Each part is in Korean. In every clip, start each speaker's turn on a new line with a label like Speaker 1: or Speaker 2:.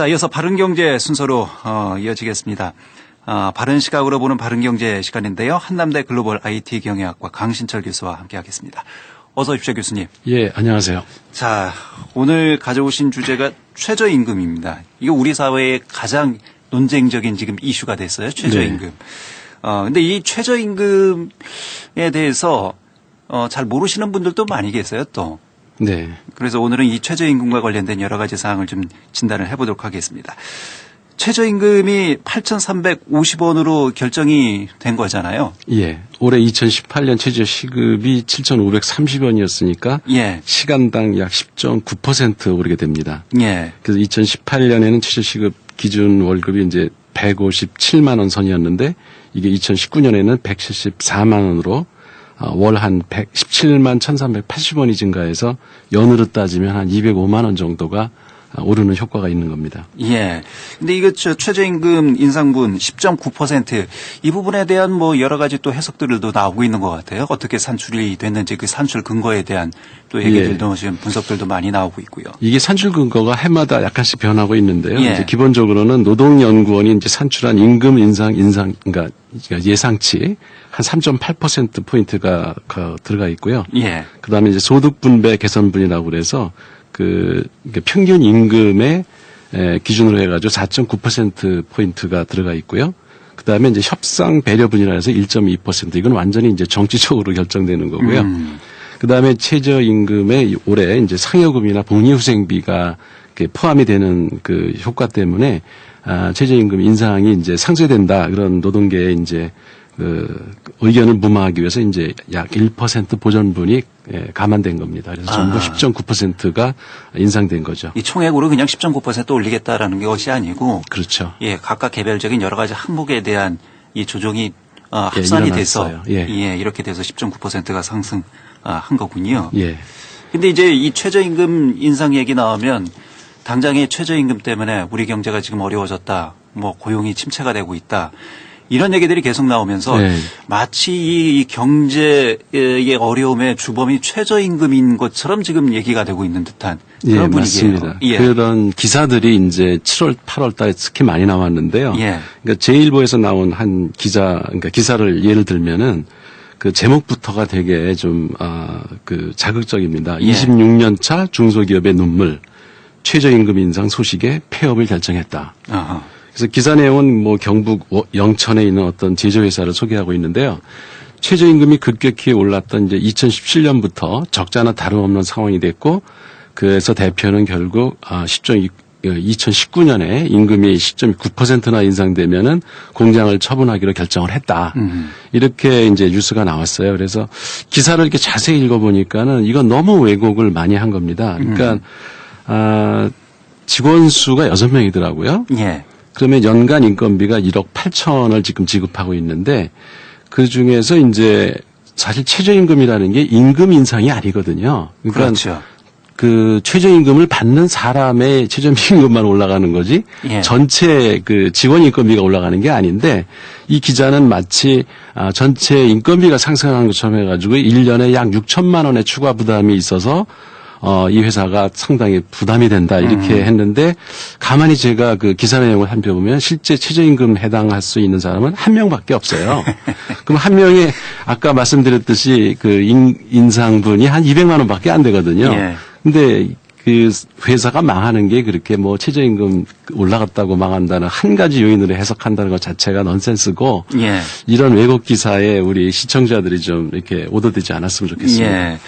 Speaker 1: 자, 이어서 바른경제 순서로 어, 이어지겠습니다. 아, 바른 시각으로 보는 바른경제 시간인데요. 한남대 글로벌 IT 경영학과 강신철 교수와 함께하겠습니다. 어서 오십시오, 교수님.
Speaker 2: 예, 안녕하세요.
Speaker 1: 자, 오늘 가져오신 주제가 최저임금입니다. 이거 우리 사회의 가장 논쟁적인 지금 이슈가 됐어요. 최저임금.
Speaker 2: 네.
Speaker 1: 어, 근데 이 최저임금에 대해서 어, 잘 모르시는 분들도 많이 계세요, 또.
Speaker 2: 네.
Speaker 1: 그래서 오늘은 이 최저임금과 관련된 여러 가지 사항을 좀 진단을 해보도록 하겠습니다. 최저임금이 8,350원으로 결정이 된 거잖아요.
Speaker 2: 예. 올해 2018년 최저 시급이 7,530원이었으니까
Speaker 1: 예.
Speaker 2: 시간당 약 10.9% 오르게 됩니다.
Speaker 1: 예.
Speaker 2: 그래서 2018년에는 최저 시급 기준 월급이 이제 157만 원 선이었는데 이게 2019년에는 174만 원으로 어, 월 한 117만 1,380원이 증가해서 연으로 따지면 한 205만 원 정도가 오르는 효과가 있는 겁니다.
Speaker 1: 예. 근데 이거 저 최저임금 인상분 10.9%이 부분에 대한 뭐 여러 가지 또 해석들도 나오고 있는 것 같아요. 어떻게 산출이 됐는지 그 산출 근거에 대한 또 얘기들도 지금 분석들도 많이 나오고 있고요.
Speaker 2: 이게 산출 근거가 해마다 약간씩 변하고 있는데요.
Speaker 1: 예.
Speaker 2: 이제 기본적으로는 노동연구원이 이제 산출한 임금 인상 인상 그러니까 예상치 한 3.8% 포인트가 그 들어가 있고요.
Speaker 1: 예.
Speaker 2: 그다음에 이제 소득 분배 개선분이라고 그래서 그 평균 임금의 에, 기준으로 해가지고 4.9% 포인트가 들어가 있고요. 그 다음에 이제 협상 배려분이라 해서 1.2% 이건 완전히 이제 정치적으로 결정되는 거고요.
Speaker 1: 음.
Speaker 2: 그 다음에 최저임금에 올해 이제 상여금이나 복리후생비가 포함이 되는 그 효과 때문에 아, 최저임금 인상이 이제 상쇄된다 그런 노동계의 이제 그 의견을 무마하기 위해서 이제 약 1% 보전분이 예, 감안된 겁니다. 그래서 전부
Speaker 1: 아.
Speaker 2: 10.9%가 인상된 거죠.
Speaker 1: 이 총액으로 그냥 10.9% 올리겠다라는 것이 아니고
Speaker 2: 그렇죠.
Speaker 1: 예, 각각 개별적인 여러 가지 항목에 대한 이 조정이 어,
Speaker 2: 예,
Speaker 1: 합산이 돼서
Speaker 2: 일어났어요. 예.
Speaker 1: 이렇게 돼서 10.9%가 상승한 거군요.
Speaker 2: 예.
Speaker 1: 근데 이제 이 최저임금 인상 얘기 나오면 당장의 최저임금 때문에 우리 경제가 지금 어려워졌다. 뭐 고용이 침체가 되고 있다. 이런 얘기들이 계속 나오면서
Speaker 2: 네.
Speaker 1: 마치 이 경제의 어려움의 주범이 최저임금인 것처럼 지금 얘기가 되고 있는 듯한
Speaker 2: 예,
Speaker 1: 그런 분위기예요.
Speaker 2: 맞습니다.
Speaker 1: 예.
Speaker 2: 그런 기사들이 이제 7월, 8월 달에 특히 많이 나왔는데요.
Speaker 1: 예.
Speaker 2: 그러니까 제1보에서 나온 한 기자, 그러니까 기사를 예를 들면은 그 제목부터가 되게 좀, 아, 그 자극적입니다.
Speaker 1: 예.
Speaker 2: 26년 차 중소기업의 눈물, 최저임금 인상 소식에 폐업을 결정했다.
Speaker 1: 아하.
Speaker 2: 그래서 기사 내용은 뭐 경북 워- 영천에 있는 어떤 제조회사를 소개하고 있는데요. 최저임금이 급격히 올랐던 이제 2017년부터 적자나 다름없는 상황이 됐고, 그래서 대표는 결국 아, 10점 2019년에 임금이 10.9%나 인상되면은 공장을 처분하기로 결정을 했다.
Speaker 1: 음.
Speaker 2: 이렇게 이제 뉴스가 나왔어요. 그래서 기사를 이렇게 자세히 읽어보니까는 이건 너무 왜곡을 많이 한 겁니다. 그러니까 아, 직원 수가 여섯 명이더라고요.
Speaker 1: 예.
Speaker 2: 그러면 연간 인건비가 1억 8천을 지금 지급하고 있는데 그 중에서 이제 사실 최저임금이라는 게 임금 인상이 아니거든요. 그러니까
Speaker 1: 그렇죠.
Speaker 2: 그 최저임금을 받는 사람의 최저임금만 올라가는 거지
Speaker 1: 예.
Speaker 2: 전체 그 직원 인건비가 올라가는 게 아닌데 이 기자는 마치 아, 전체 인건비가 상승한 것처럼 해가지고 1년에 약 6천만 원의 추가 부담이 있어서 어, 이 회사가 상당히 부담이 된다 이렇게
Speaker 1: 음.
Speaker 2: 했는데 가만히 제가 그 기사 내용을 살펴보면 실제 최저임금 해당할 수 있는 사람은 한 명밖에 없어요. 그럼 한 명이 아까 말씀드렸듯이 그 인, 인상분이 한 200만 원밖에 안 되거든요.
Speaker 1: 예.
Speaker 2: 근데 그 회사가 망하는 게 그렇게 뭐 최저임금 올라갔다고 망한다는 한 가지 요인으로 해석한다는 것 자체가 넌센스고
Speaker 1: 예.
Speaker 2: 이런 왜곡 기사에 우리 시청자들이 좀 이렇게 오도되지 않았으면 좋겠습니다.
Speaker 1: 예.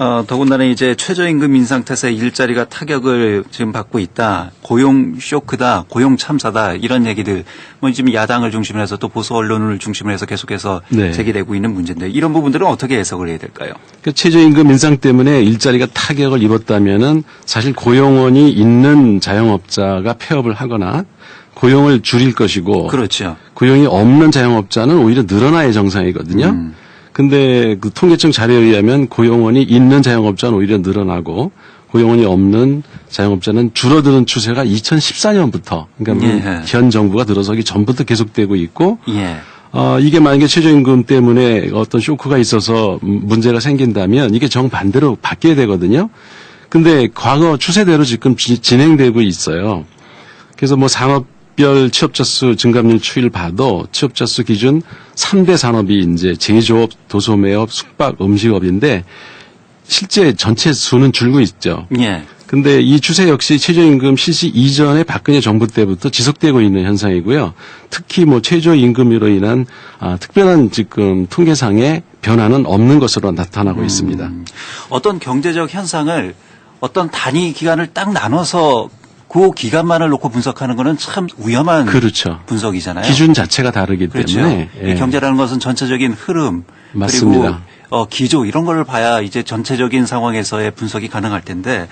Speaker 1: 어, 더군다나 이제 최저임금 인상 탓에 일자리가 타격을 지금 받고 있다. 고용 쇼크다. 고용 참사다. 이런 얘기들 뭐 지금 야당을 중심으로 해서 또 보수 언론을 중심으로 해서 계속해서
Speaker 2: 네.
Speaker 1: 제기되고 있는 문제인데 이런 부분들은 어떻게 해석을 해야 될까요?
Speaker 2: 그 최저임금 인상 때문에 일자리가 타격을 입었다면은 사실 고용원이 있는 자영업자가 폐업을 하거나 고용을 줄일 것이고
Speaker 1: 그렇죠.
Speaker 2: 고용이 없는 자영업자는 오히려 늘어나야 정상이거든요.
Speaker 1: 음.
Speaker 2: 근데 그 통계청 자료에 의하면 고용원이 있는 자영업자는 오히려 늘어나고 고용원이 없는 자영업자는 줄어드는 추세가 2014년부터 그러니까
Speaker 1: 예.
Speaker 2: 현 정부가 들어서기 전부터 계속되고 있고
Speaker 1: 예.
Speaker 2: 어, 이게 만약에 최저임금 때문에 어떤 쇼크가 있어서 음, 문제가 생긴다면 이게 정반대로 바뀌어야 되거든요. 근데 과거 추세대로 지금 지- 진행되고 있어요. 그래서 뭐 산업별 취업자 수 증감률 추이를 봐도 취업자 수 기준 3대 산업이 이제 제조업, 도소매업, 숙박, 음식업인데 실제 전체 수는 줄고 있죠.
Speaker 1: 예.
Speaker 2: 근데 이 추세 역시 최저임금 실시 이전의 박근혜 정부 때부터 지속되고 있는 현상이고요. 특히 뭐 최저임금으로 인한 아, 특별한 지금 통계상의 변화는 없는 것으로 나타나고 있습니다.
Speaker 1: 음, 어떤 경제적 현상을 어떤 단위 기간을 딱 나눠서 그 기간만을 놓고 분석하는 거는 참 위험한
Speaker 2: 그렇죠.
Speaker 1: 분석이잖아요.
Speaker 2: 기준 자체가 다르기
Speaker 1: 그렇죠.
Speaker 2: 때문에
Speaker 1: 이
Speaker 2: 예.
Speaker 1: 경제라는 것은 전체적인 흐름
Speaker 2: 맞습니다.
Speaker 1: 그리고 어, 기조 이런 걸 봐야 이제 전체적인 상황에서의 분석이 가능할 텐데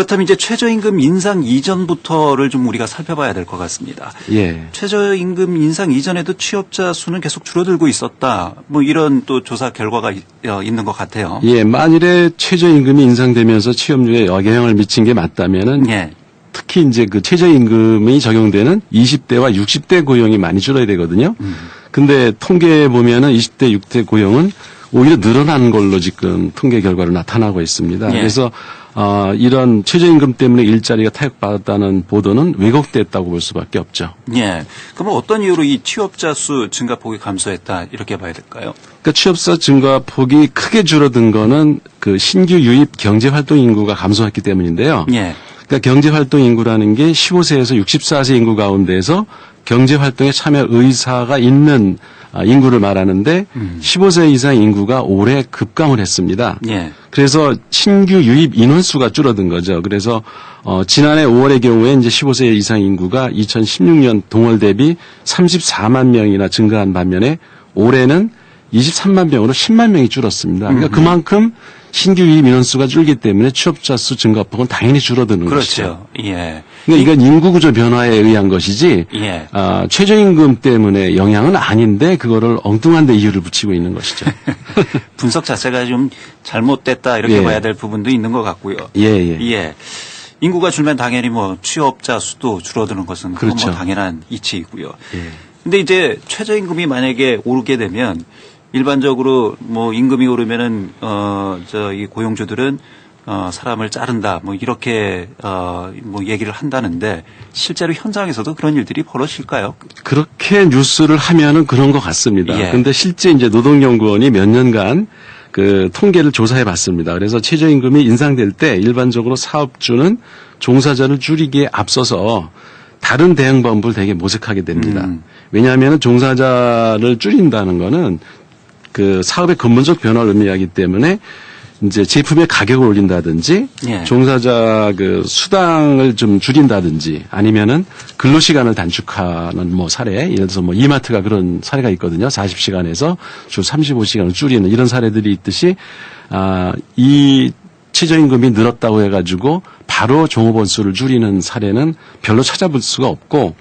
Speaker 1: 그렇다면 이제 최저임금 인상 이전부터를 좀 우리가 살펴봐야 될 것 같습니다.
Speaker 2: 예.
Speaker 1: 최저임금 인상 이전에도 취업자 수는 계속 줄어들고 있었다. 뭐 이런 또 조사 결과가 이- 어, 있는 것 같아요.
Speaker 2: 예, 만일에 최저임금이 인상되면서 취업률에 영향을 미친 게 맞다면은
Speaker 1: 예.
Speaker 2: 특히 이제 그 최저임금이 적용되는 20대와 60대 고용이 많이 줄어야 되거든요.
Speaker 1: 음.
Speaker 2: 근데 통계에 보면은 20대, 60대 고용은 오히려 늘어난 걸로 지금 통계 결과로 나타나고 있습니다.
Speaker 1: 예.
Speaker 2: 그래서 어, 이런 최저임금 때문에 일자리가 타격받았다는 보도는 왜곡됐다고 볼 수밖에 없죠.
Speaker 1: 예. 그러면 어떤 이유로 이 취업자 수 증가 폭이 감소했다 이렇게 봐야 될까요?
Speaker 2: 그러니까 취업사 증가 폭이 크게 줄어든 거는 그 신규 유입 경제 활동 인구가 감소했기 때문인데요.
Speaker 1: 예.
Speaker 2: 그러니까 경제 활동 인구라는 게 15세에서 64세 인구 가운데서 경제 활동에 참여 의사가 있는 아, 인구를 말하는데 15세 이상 인구가 올해 급감을 했습니다.
Speaker 1: 예.
Speaker 2: 그래서 신규 유입 인원수가 줄어든 거죠. 그래서 어, 지난해 5월의 경우에 이제 15세 이상 인구가 2016년 동월 대비 34만 명이나 증가한 반면에 올해는 23만 명으로 10만 명이 줄었습니다. 그러니까 그만큼 신규 유입 인원수가 줄기 때문에 취업자 수 증가 폭은 당연히 줄어드는 것이죠.
Speaker 1: 그렇죠. 예.
Speaker 2: 그러니까 이건 인구 구조 변화에 의한 것이지
Speaker 1: 예.
Speaker 2: 아, 최저임금 때문에 영향은 아닌데 그거를 엉뚱한 데 이유를 붙이고 있는 것이죠.
Speaker 1: 분석 자체가 좀 잘못됐다 이렇게
Speaker 2: 예.
Speaker 1: 봐야 될 부분도 있는 것 같고요.
Speaker 2: 예, 예.
Speaker 1: 예. 인구가 줄면 당연히 뭐 취업자 수도 줄어드는 것은 그건
Speaker 2: 그렇죠.
Speaker 1: 뭐 당연한 이치이고요.
Speaker 2: 예.
Speaker 1: 근데 이제 최저임금이 만약에 오르게 되면 일반적으로 뭐 임금이 오르면은 어저 이 고용주들은 어 사람을 자른다 뭐 이렇게 어뭐 얘기를 한다는데 실제로 현장에서도 그런 일들이 벌어질까요?
Speaker 2: 그렇게 뉴스를 하면은 그런 것 같습니다.
Speaker 1: 예.
Speaker 2: 근데 실제 이제 노동연구원이 몇 년간 그 통계를 조사해 봤습니다. 그래서 최저임금이 인상될 때 일반적으로 사업주는 종사자를 줄이기에 앞서서 다른 대응 방법을 되게 모색하게 됩니다.
Speaker 1: 음.
Speaker 2: 왜냐하면 종사자를 줄인다는 거는 그 사업의 근본적 변화를 의미하기 때문에 이제 제품의 가격을 올린다든지
Speaker 1: 예.
Speaker 2: 종사자 그 수당을 좀 줄인다든지 아니면은 근로 시간을 단축하는 뭐 사례 예를 들어서 뭐 이마트가 그런 사례가 있거든요. 40시간에서 주 35시간을 줄이는 이런 사례들이 있듯이 아 이 최저임금이 늘었다고 해 가지고 바로 종업원 수를 줄이는 사례는 별로 찾아볼 수가 없고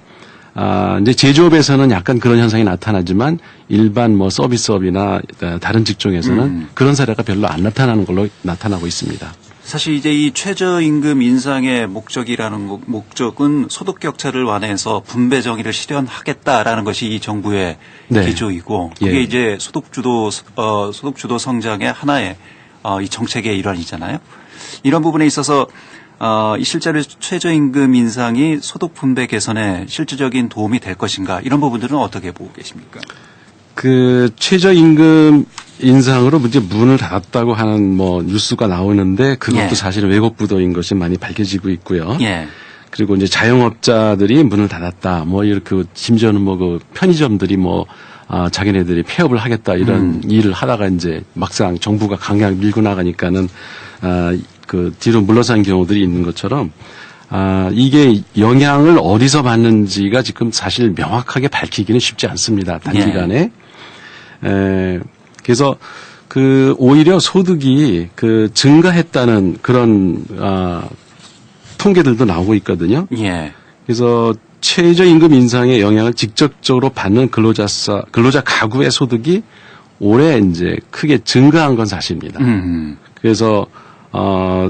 Speaker 2: 아, 이제 제조업에서는 약간 그런 현상이 나타나지만 일반 뭐 서비스업이나 다른 직종에서는
Speaker 1: 음.
Speaker 2: 그런 사례가 별로 안 나타나는 걸로 나타나고 있습니다.
Speaker 1: 사실 이제 이 최저임금 인상의 목적이라는 거- 목적은 소득 격차를 완화해서 분배 정의를 실현하겠다라는 것이 이 정부의
Speaker 2: 네.
Speaker 1: 기조이고 그게
Speaker 2: 예.
Speaker 1: 이제 소득 주도 어 소득 주도 성장의 하나의 어 이 정책의 일환이잖아요. 이런 부분에 있어서 어, 이 실제로 최저임금 인상이 소득 분배 개선에 실질적인 도움이 될 것인가 이런 부분들은 어떻게 보고 계십니까?
Speaker 2: 그 최저임금 인상으로 이제 문을 닫았다고 하는 뭐 뉴스가 나오는데 그것도
Speaker 1: 예.
Speaker 2: 사실은 왜곡 부도인 것이 많이 밝혀지고 있고요.
Speaker 1: 예.
Speaker 2: 그리고 이제 자영업자들이 문을 닫았다. 뭐 이렇게 심지어는 뭐 그 편의점들이 뭐 아, 자기네들이 폐업을 하겠다 이런 일을 하다가 이제 막상 정부가 강경 밀고 나가니까는 아, 그 뒤로 물러선 경우들이 있는 것처럼 아, 이게 영향을 어디서 받는지가 지금 사실 명확하게 밝히기는 쉽지 않습니다. 단기간에. 에, 그래서 그 오히려 소득이 그 증가했다는 그런 아, 통계들도 나오고 있거든요.
Speaker 1: 예.
Speaker 2: 그래서 최저임금 인상의 영향을 직접적으로 받는 근로자사 근로자 가구의 소득이 올해 이제 크게 증가한 건 사실입니다.
Speaker 1: 음.
Speaker 2: 그래서 어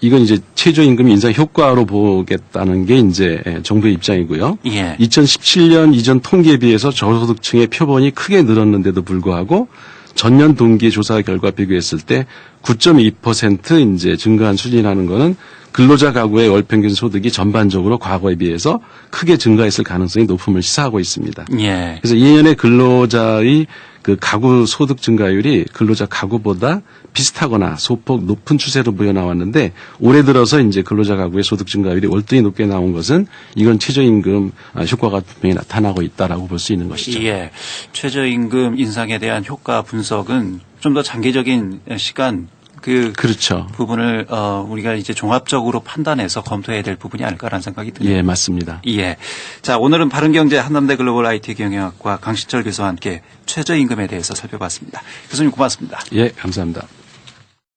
Speaker 2: 이건 이제 최저임금 인상 효과로 보겠다는 게 이제 예, 정부의 입장이고요.
Speaker 1: 예.
Speaker 2: 2017년 이전 통계에 비해서 저소득층의 표본이 크게 늘었는데도 불구하고 전년 동기 조사 결과 비교했을 때 9.2% 이제 증가한 수준이라는 거는 근로자 가구의 월 평균 소득이 전반적으로 과거에 비해서 크게 증가했을 가능성이 높음을 시사하고 있습니다.
Speaker 1: 예.
Speaker 2: 그래서 2년에 근로자의 그 가구 소득 증가율이 근로자 가구보다 비슷하거나 소폭 높은 추세로 보여 나왔는데 올해 들어서 이제 근로자 가구의 소득 증가율이 월등히 높게 나온 것은 이건 최저임금 아, 효과가 분명히 나타나고 있다라고 볼 수 있는 것이죠.
Speaker 1: 예. 최저임금 인상에 대한 효과 분석은 좀 더 장기적인 시간 그
Speaker 2: 그렇죠.
Speaker 1: 부분을 어 우리가 이제 종합적으로 판단해서 검토해야 될 부분이 아닐까라는 생각이 듭니다.
Speaker 2: 예, 맞습니다.
Speaker 1: 예. 자, 오늘은 바른경제 한남대 글로벌 IT 경영학과 강신철 교수와 함께 최저임금에 대해서 살펴봤습니다. 교수님 고맙습니다.
Speaker 2: 예, 감사합니다.